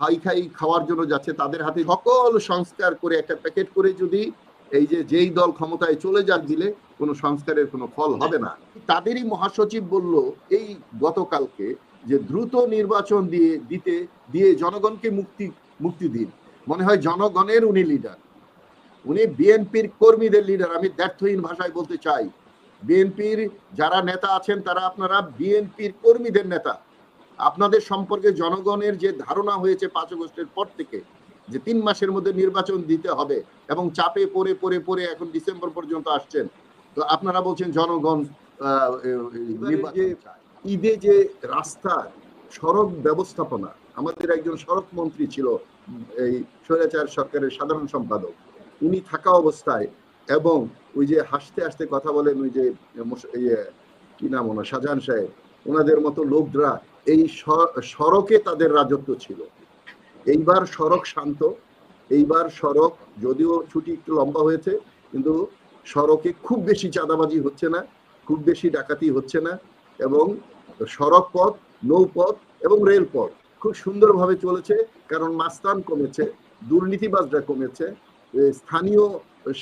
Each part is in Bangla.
হাই খাই খাওয়ার জন্য যাচ্ছে, তাদের হাতে সকল সংস্কার করে একটা প্যাকেট করে যদি এই যে যেই দল ক্ষমতায় চলে যাক দিলে কোনো সংস্কারের কোনো ফল হবে না। তাদেরই মহাসচিব বলল, এই গতকালকে যে দ্রুত নির্বাচন দিয়ে দিতে, দিয়ে জনগণকে মুক্তি মুক্তি দিন। মনে হয় জনগণের উনি লিডার উনি বিএনপির কর্মীদের লিডার আমি ব্যর্থহীন ভাষায় বলতে চাই, বিএনপির যারা নেতা আছেন তারা আপনারা বিএনপির কর্মীদের নেতা। আপনাদের সম্পর্কে জনগণের যে ধারণা হয়েছে পাঁচ আগস্টের পর থেকে যে তিন মাসের মধ্যে নির্বাচন দিতে হবে এবং চাপে পড়ে পড়ে পড়ে এখন ডিসেম্বর পর্যন্ত আসছেন তো আপনারা বলছেন জনগণ ঈদে যে রাস্তার সড়ক ব্যবস্থাপনা আমাদের একজন সড়ক মন্ত্রী ছিল এই স্বৈরাচার সরকারের সাধারণ সম্পাদক উনি থাকা অবস্থায় এবং ওই যে হাসতে হাসতে কথা বলেন ওই যে ইয়ে, কি নাম ওনার শাহজাহান সাহেব ওনাদের মতো লোকরা এই সড়কে তাদের রাজত্ব ছিল। এইবার সড়ক শান্ত, এইবার সড়ক যদিও ছুটি একটু লম্বা হয়েছে, কিন্তু সড়কে খুব বেশি চাঁদাবাজি হচ্ছে না, খুব বেশি ডাকাতি হচ্ছে না এবং সড়ক পথ, নৌপথ এবং রেলপথ খুব সুন্দরভাবে চলেছে, কারণ মাস্তান কমেছে, দুর্নীতিবাজরা কমেছে স্থানীয়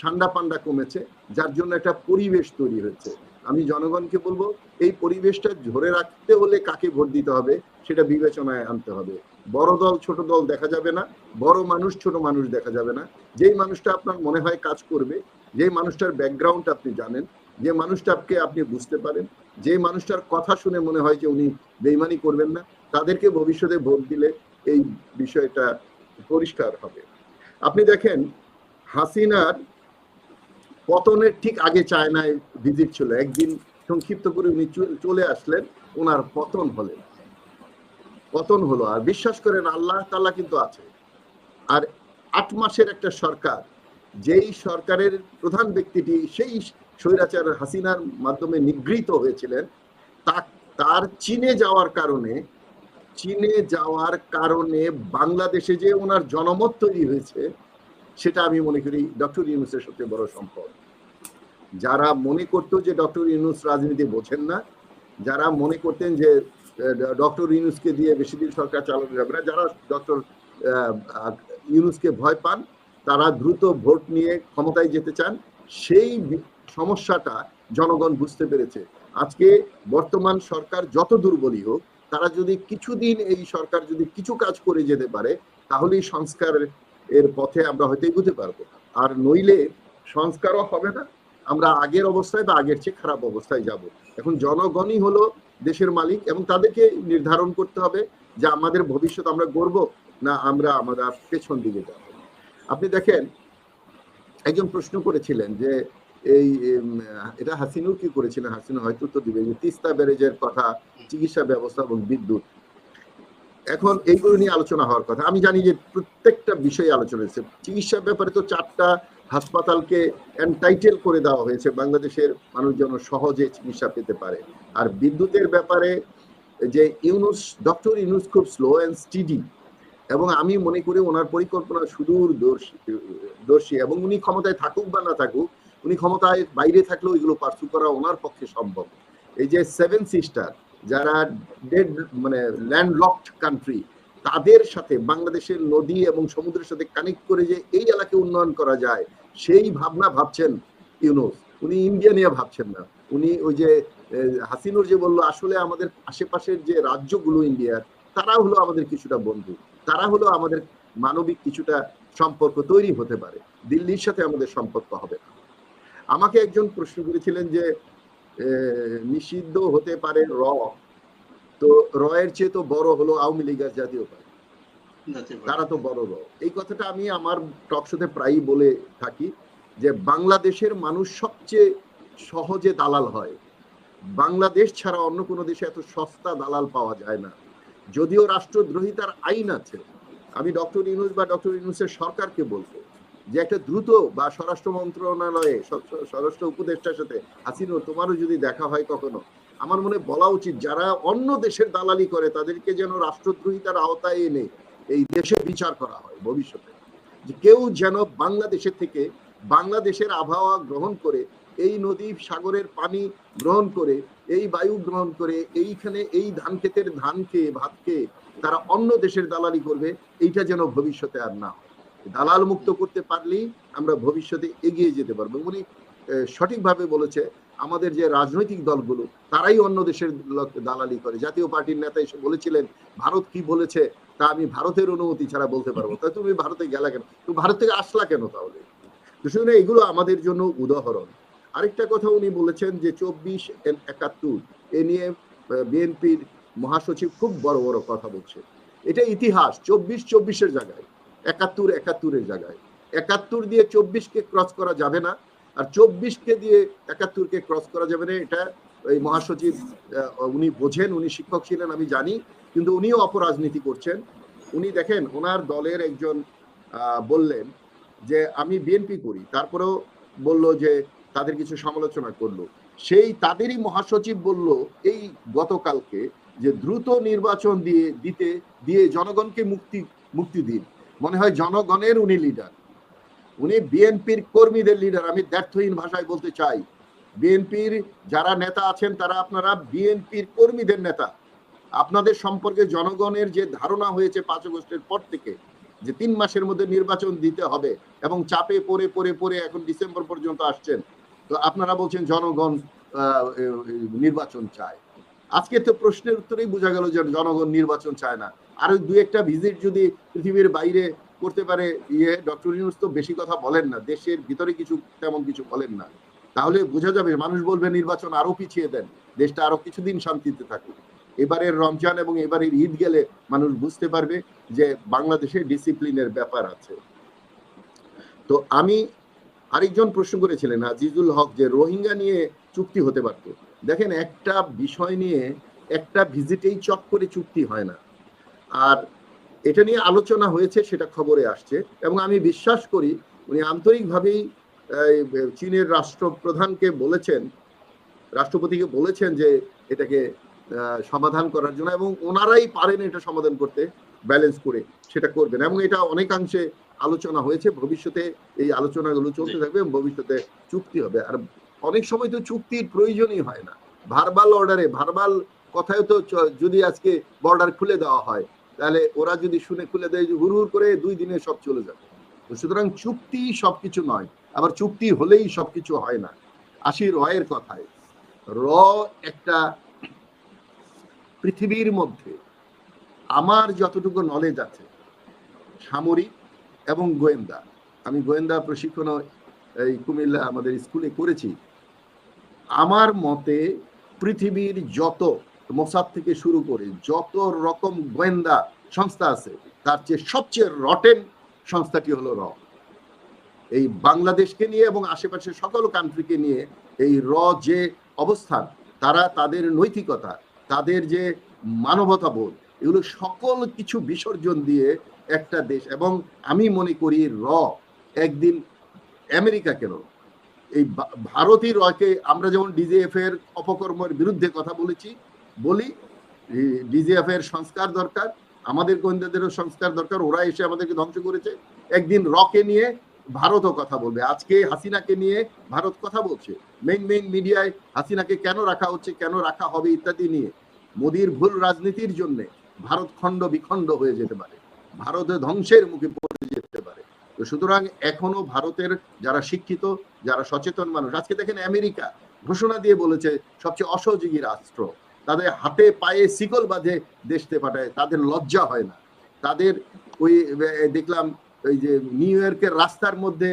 সান্ডা পান্ডা কমেছে, যার জন্য একটা পরিবেশ তৈরি হয়েছে। আমি জনগণকে বলব, এই পরিবেশটা ধরে রাখতে হলে কাকে ভোট দিতে হবে সেটা বিবেচনায় আনতে হবে। বড় দল, ছোট দল দেখা যাবে না, বড় মানুষ, ছোট মানুষ দেখা যাবে না। যেই মানুষটা আপনার মনে হয় কাজ করবে, যেই মানুষটার ব্যাকগ্রাউন্ড আপনি জানেন, যে মানুষটাকে আপনি বুঝতে পারেন যে মানুষটার কথা শুনে মনে হয় যে উনি বেইমানি করবেন না, তাদেরকে ভবিষ্যতে ভোট দিলে এই বিষয়টা পরিষ্কার হবে। আপনি দেখেন, হাসিনার পতনের ঠিক আগে চায়নায় ভিজিট ছিল। একদিন সংক্ষিপ্ত করে উনি চলে আসলেন, ওনার পতন হলেন পতন হলো, আর বিশ্বাস করেন আল্লাহ তাল্লাহ কিন্তু আছে। আর আট মাসের একটা সরকার, যেই সরকারের প্রধান ব্যক্তিটি সেই স্বৈরাচার হাসিনার মাধ্যমে নিগৃহীত হয়েছিলেন, তা, তার চীনে যাওয়ার কারণে, চীনে যাওয়ার কারণে বাংলাদেশে যে ওনার জনমত তৈরি হয়েছে সেটা আমি মনে করি ডক্টর ইউনুসের সবচেয়ে বড় সম্পদ। যারা মনে করতো যে ডক্টর ইউনুস রাজনীতি বোঝেন না, যারা মনে করতেন যে ডক্টর ইউনুসকে দিয়ে বেশি দিন সরকার চালানো যাবে না, যারা ডক্টর ইউনুসকে ভয় পান, তারা দ্রুত ভোট নিয়ে ক্ষমতায় যেতে চান, সেই সমস্যাটা জনগণ বুঝতে পেরেছে। আজকে বর্তমান সরকার যত দুর্বলই হোক, তারা যদি কিছুদিন এই সরকার যদি কিছু কাজ করে যেতে পারে, তাহলেই সংস্কার এর পথে আমরা হয়তো এগোতে পারব আর নইলে সংস্কারও হবে না। আমরা আগের অবস্থায় বা আগের চেয়ে খারাপ অবস্থায় যাব। এখন জনগণই হলো দেশের মালিক এবং তাদেরকে নির্ধারণ করতে হবে যে আমাদের ভবিষ্যৎ আমরা গড়ব না আমরা আমাদের পেছন দিকে যাব। আপনি দেখেন, একজন প্রশ্ন করেছিলেন যে এই এটা হাসিনুর কি করেছিলেন? হাসিনু হয়তো তো দিবে যে তিস্তা ব্যারেজের কথা, চিকিৎসা ব্যবস্থা এবং বিদ্যুৎ। এখন এইগুলো নিয়ে আলোচনা হওয়ার কথা। আমি জানি যে প্রত্যেকটা বিষয়ে আলোচনা হয়েছে। চিকিৎসার ব্যাপারে তো চারটা হাসপাতালকে এন্টাইটেল করে দেওয়া হয়েছে। বাংলাদেশের মানুষ যেন সহজে চিকিৎসা পেতে পারে। আর বিদ্যুতের ব্যাপারে যে ইউনুস, ডক্টর ইউনুস খুব স্লো অ্যান্ড স্টিডি এবং আমি মনে করি ওনার পরিকল্পনা সুদূর দর্শী দর্শী। এবং উনি ক্ষমতায় থাকুক বা না থাকুক, উনি ক্ষমতায় বাইরে থাকলেও এগুলো পার্সু করা ওনার পক্ষে সম্ভব। এই যে সেভেন সিস্টার যারা ডেড মানে ল্যান্ডলকড কান্ট্রি তাদের সাথে বাংলাদেশের নদী এবং সমুদ্রের সাথে কানেক্ট করে যে এই এলাকা উন্নয়ন করা যায়, সেই ভাবনা ভাবছেন ইউনুস। উনি ইন্ডিয়া নিয়ে ভাবছেন না। উনি ওই যে হাসিনুর যে বলল, আসলে আমাদের আশেপাশের যে রাজ্যগুলো ইন্ডিয়ার তারা হলো আমাদের কিছুটা বন্ধু। তারা হলো আমাদের মানবিক কিছুটা সম্পর্ক তৈরি হতে পারে। দিল্লির সাথে আমাদের সম্পর্ক হবে আমাকে একজন প্রশ্ন করেছিলেন যে নিষিদ্ধ হতে পারে র। তো রয়ের চেয়ে তো বড় হলো আওয়ামী লীগের জাতীয় পার্টি। তারা তো বড় র। এই কথাটা আমি আমার টক শোতে প্রায়ই বলে থাকি যে বাংলাদেশের মানুষ সবচেয়ে সহজে দালাল হয়। বাংলাদেশ ছাড়া অন্য কোনো দেশে এত সস্তা দালাল পাওয়া যায় না। যদিও রাষ্ট্রদ্রোহিতার আইন আছে। আমি ডক্টর ইউনুস বা ডক্টর ইউনুসের সরকারকে বলব। যে একটা দ্রুত বা স্বরাষ্ট্র মন্ত্রণালয়ে স্বরাষ্ট্র উপদেষ্টার সাথে হাসিনো তোমারও যদি দেখা হয় কখনো, আমার মনে বলা উচিত যারা অন্য দেশের দালালি করে, তাদেরকে যেন রাষ্ট্রদ্রোহিতার আওতায় এনে এই দেশে বিচার করা হয় ভবিষ্যতে যে কেউ যেন বাংলাদেশের থেকে বাংলাদেশের আবহাওয়া গ্রহণ করে, এই নদী সাগরের পানি গ্রহণ করে, এই বায়ু গ্রহণ করে, এইখানে এই ধান ক্ষেতের ধান খেয়ে, ভাত খেয়ে তারা অন্য দেশের দালালি করবে, এইটা যেন ভবিষ্যতে আর না হয়। দালাল মুক্ত করতে পারলেই আমরা ভবিষ্যতে এগিয়ে যেতে পারব। উনি সঠিকভাবে বলেছে, আমাদের যে রাজনৈতিক দলগুলো, তারাই অন্য দেশের দালালি করে। জাতীয় পার্টির নেতা এসে বলেছিলেন, ভারত কি বলেছে, তা আমি ভারতের অনুমতি ছাড়া বলতে পারব তা তুমি ভারতে গেলা কেন? তুমি ভারত থেকে আসলা কেন তাহলে? শুনে এগুলো আমাদের জন্য উদাহরণ। আরেকটা কথা উনি বলেছেন যে, চব্বিশ একাত্তর, এ নিয়ে বিএনপির মহাসচিব খুব বড় বড় কথা বলছে। এটা ইতিহাস, চব্বিশ চব্বিশের জায়গায়। একাত্তর একাত্তরের জায়গায়। একাত্তর দিয়ে চব্বিশকে ক্রস করা যাবে না, আর চব্বিশকে দিয়ে একাত্তরকে ক্রস করা যাবে না, এটা এই মহাসচিব উনি বোঝেন, উনি শিক্ষক ছিলেন, আমি জানি, কিন্তু উনিও অপরাজনীতি করছেন। উনি দেখেন, ওনার দলের একজন বললেন যে, আমি বিএনপি করি। তারপরেও বলল যে, তাদের কিছু সমালোচনা করল। সেই তাদেরই মহাসচিব বলল এই গতকালকে যে, দ্রুত নির্বাচন দিয়ে, দিতে, দিয়ে জনগণকে মুক্তি মুক্তি দিন। মনে হয় জনগণের উনি লিডার উনি বিএনপির কর্মীদের লিডার আমি ব্যর্থহীন ভাষায় বলতে চাই, বিএনপির যারা নেতা আছেন তারা আপনারা বিএনপির কর্মীদের নেতা। আপনাদের সম্পর্কে জনগণের যে ধারণা হয়েছে পাঁচ আগস্টের পর থেকে, যে তিন মাসের মধ্যে নির্বাচন দিতে হবে এবং চাপে পড়ে পড়ে পড়ে এখন ডিসেম্বর পর্যন্ত আসছেন, তো আপনারা বলছেন জনগণ নির্বাচন চায়। আজকে তো প্রশ্নের উত্তরেই বোঝা গেল যে জনগণ নির্বাচন চায় না। আর দু একটা ভিজিট যদি পৃথিবীর বাইরে করতে পারে ইয়ে ডক্টর ইউনুস তো বেশি কথা বলেন না, দেশের ভিতরে কিছু তেমন কিছু বলেন না। তাহলে বোঝা যাবে, মানুষ বলবে নির্বাচন আরও পিছিয়ে দেন, দেশটা আরও কিছুদিন শান্তিতে থাকুক। এবারের রমজান এবং এবারের ঈদ গেলে মানুষ বুঝতে পারবে যে বাংলাদেশে ডিসিপ্লিনের ব্যাপার আছে। তো আমি আরেকজন প্রশ্ন করেছিলেন, আজিজুল হক যে রোহিঙ্গা নিয়ে চুক্তি হতে পারতো। দেখেন একটা বিষয় নিয়ে একটা ভিজিটেই চট করে চুক্তি হয় না। আর এটা নিয়ে আলোচনা হয়েছে সেটা খবরে আসছে। এবং আমি বিশ্বাস করি উনি আন্তরিকভাবেই চীনের রাষ্ট্রপ্রধানকে বলেছেন রাষ্ট্রপতিকে বলেছেন যে এটাকে সমাধান করার জন্য এবং ওনারাই পারেন এটা সমাধান করতে ব্যালেন্স করে সেটা করবেন। এবং এটা অনেকাংশে আলোচনা হয়েছে ভবিষ্যতে এই আলোচনাগুলো চলতে থাকবে এবং ভবিষ্যতে চুক্তি হবে। আর অনেক সময় তো চুক্তির প্রয়োজনই হয় না। ভারবাল অর্ডারে ভারবাল কথায় তো যদি আজকে বর্ডার খুলে দেওয়া হয়, তাহলে ওরা যদি শুনে খুলে দেয় যে হুড় করে দুই দিনে সব চলে যাবে। তো সুতরাং চুক্তি সবকিছু নয়, আবার চুক্তি হলেই সবকিছু হয় না। আসি রয়ের কথায়, র একটা পৃথিবীর মধ্যে আমার যতটুকু নলেজ আছে, সামরিক এবং গোয়েন্দা। আমি গোয়েন্দা প্রশিক্ষণ এই কুমিল্লা আমাদের স্কুলে করেছি। আমার মতে পৃথিবীর যত মোসাদ থেকে শুরু করে যত রকম গোয়েন্দা সংস্থা আছে, তার চেয়ে সবচেয়ে রটেন সংস্থাটি হলো র। এই বাংলাদেশকে নিয়ে এবং আশেপাশের সকল কান্ট্রিকে নিয়ে এই র যে অবস্থান, তারা তাদের নৈতিকতা, তাদের যে মানবতা বোধ এগুলো সকল কিছু বিসর্জন দিয়ে একটা দেশ। এবং আমি মনে করি র একদিন আমেরিকা কেন এই ভা- ভারতই রকে আমরা যেমন ডিজিএফ এর অপকর্মের বিরুদ্ধে কথা বলেছি, বলি ডিজিএফ এর সংস্কার দরকার, আমাদের গোয়েন্দাদেরও সংস্কার দরকার, ওরা এসে আমাদেরকে ধ্বংস করেছে। একদিন রকে নিয়ে ভারতও কথা বলবে। আজকে হাসিনাকে নিয়ে ভারত কথা বলছে। মেইন মেইন মিডিয়ায় হাসিনাকে কেন রাখা হচ্ছে, কেন রাখা হবে ইত্যাদি নিয়ে। মোদির ভুল রাজনীতির জন্য ভারত খণ্ড বিখণ্ড হয়ে যেতে পারে। ভারতে ধ্বংসের মুখে তো সুতরাং এখনও ভারতের যারা শিক্ষিত, যারা সচেতন মানুষ, আজকে দেখেন আমেরিকা ঘোষণা দিয়ে বলেছে, সবচেয়ে অসহযোগী রাষ্ট্র। তাদের হাতে পায়ে শিকল বাঁধে দেশতে পাঠায়, তাদের লজ্জা হয় না। তাদের ওই দেখলাম ওই যে নিউ ইয়র্কের রাস্তার মধ্যে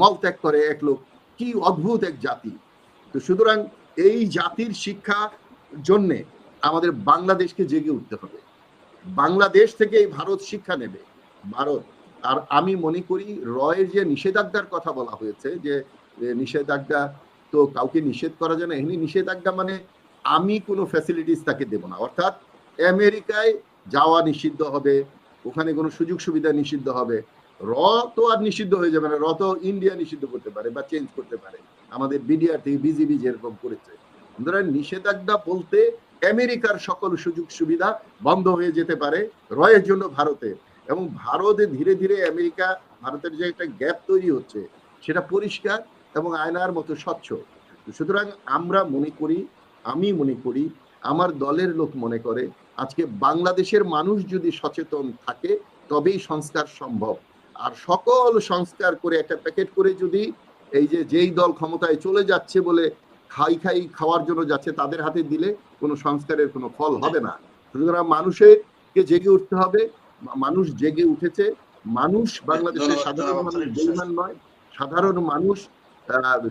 মলত্যাগ করে এক লোক। কি অদ্ভুত এক জাতি। তো সুতরাং এই জাতির শিক্ষা জন্যে আমাদের বাংলাদেশকে জেগে উঠতে হবে। বাংলাদেশ থেকে এই ভারত শিক্ষা নেবে। ভারত আর আমি মনে করি রয়ের যে নিষেধাজ্ঞার কথা বলা হয়েছে, যে নিষেধাজ্ঞা তো কাউকে নিষেধ করা যায় না এখানে নিষেধাজ্ঞা মানে আমি কোনো ফ্যাসিলিটিস তাকে দেব না। অর্থাৎ আমেরিকায় যাওয়া নিষিদ্ধ হবে, ওখানে কোনো সুযোগ সুবিধা নিষিদ্ধ হবে। র তো আর নিষিদ্ধ হয়ে যাবে না, র তো ইন্ডিয়া নিষিদ্ধ করতে পারে বা চেঞ্জ করতে পারে। আমাদের বিডিআর থেকে বিজিবি যেরকম করেছে। সুতরাং নিষেধাজ্ঞা বলতে আমেরিকার সকল সুযোগ সুবিধা বন্ধ হয়ে যেতে পারে, রয়ের জন্য ভারতে এবং ভারতে ধীরে ধীরে আমেরিকা, ভারতের যে একটা গ্যাপ তৈরি হচ্ছে, সেটা পরিষ্কার এবং আয়নার মতো স্বচ্ছ। সুতরাং আমরা মনে করি, আমি মনে করি, আমার দলের লোক মনে করে, আজকে বাংলাদেশের মানুষ যদি সচেতন থাকে, তবেই সংস্কার সম্ভব। আর সকল সংস্কার করে একটা প্যাকেট করে যদি এই যে, যেই দল ক্ষমতায় চলে যাচ্ছে বলে খাই খাই খাওয়ার জন্য যাচ্ছে, তাদের হাতে দিলে কোনো সংস্কারের কোনো ফল হবে না। সুতরাং মানুষেরকে জেগে উঠতে হবে মানুষ জেগে উঠেছে। মানুষ বাংলাদেশের সাধারণ মানুষ বেইমান নয় সাধারণ মানুষ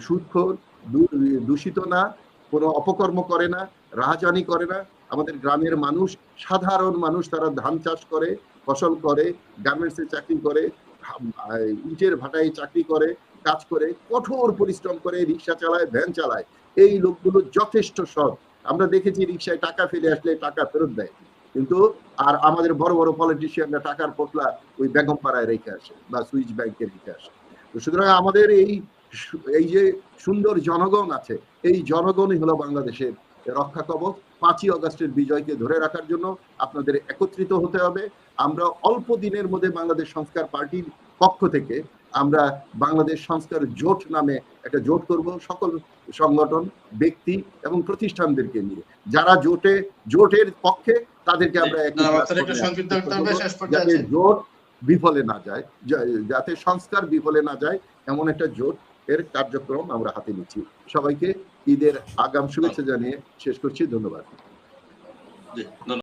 সুদখোর দূষিত না কোনো অপকর্ম করে না রাহাজানি করে না। আমাদের গ্রামের মানুষ সাধারণ মানুষ তারা ধান চাষ করে ফসল করে গার্মেন্টসে চাকরি করে ইটের ভাটায় চাকরি করে কাজ করে কঠোর পরিশ্রম করে রিক্সা চালায় ভ্যান চালায়। এই লোকগুলো যথেষ্ট সৎ। আমরা দেখেছি রিক্সায় টাকা ফেলে আসলে টাকা ফেরত দেয়। কিন্তু আর আমাদের বড় বড় পলিটিশিয়ানরা টাকার পোটলা ওই বেগম পাড়ায় রেখে আসে বা সুইচ ব্যাংকে রেখে আসে। তো সুতরাং আমাদের এই এই যে সুন্দর জনগণ আছে, এই জনগণই হলো বাংলাদেশের রক্ষা কবচ। পাঁচই অগস্টের বিজয়কে ধরে রাখার জন্য আপনাদের একত্রিত হতে হবে। আমরা অল্প দিনের মধ্যে বাংলাদেশ সংস্কার পার্টির পক্ষ থেকে আমরা বাংলাদেশ সংস্কার জোট নামে একটা জোট করব। সকল সংগঠন, ব্যক্তি এবং প্রতিষ্ঠানদেরকে নিয়ে। যারা জোটে, জোটের পক্ষে তাদেরকে আমরা যাতে জোট বিফলে না যায় যাতে সংস্কার বিফলে না যায় এমন একটা জোট এর কার্যক্রম আমরা হাতে নিচ্ছি। সবাইকে ঈদের আগাম শুভেচ্ছা জানিয়ে শেষ করছি। ধন্যবাদ। ধন্যবাদ।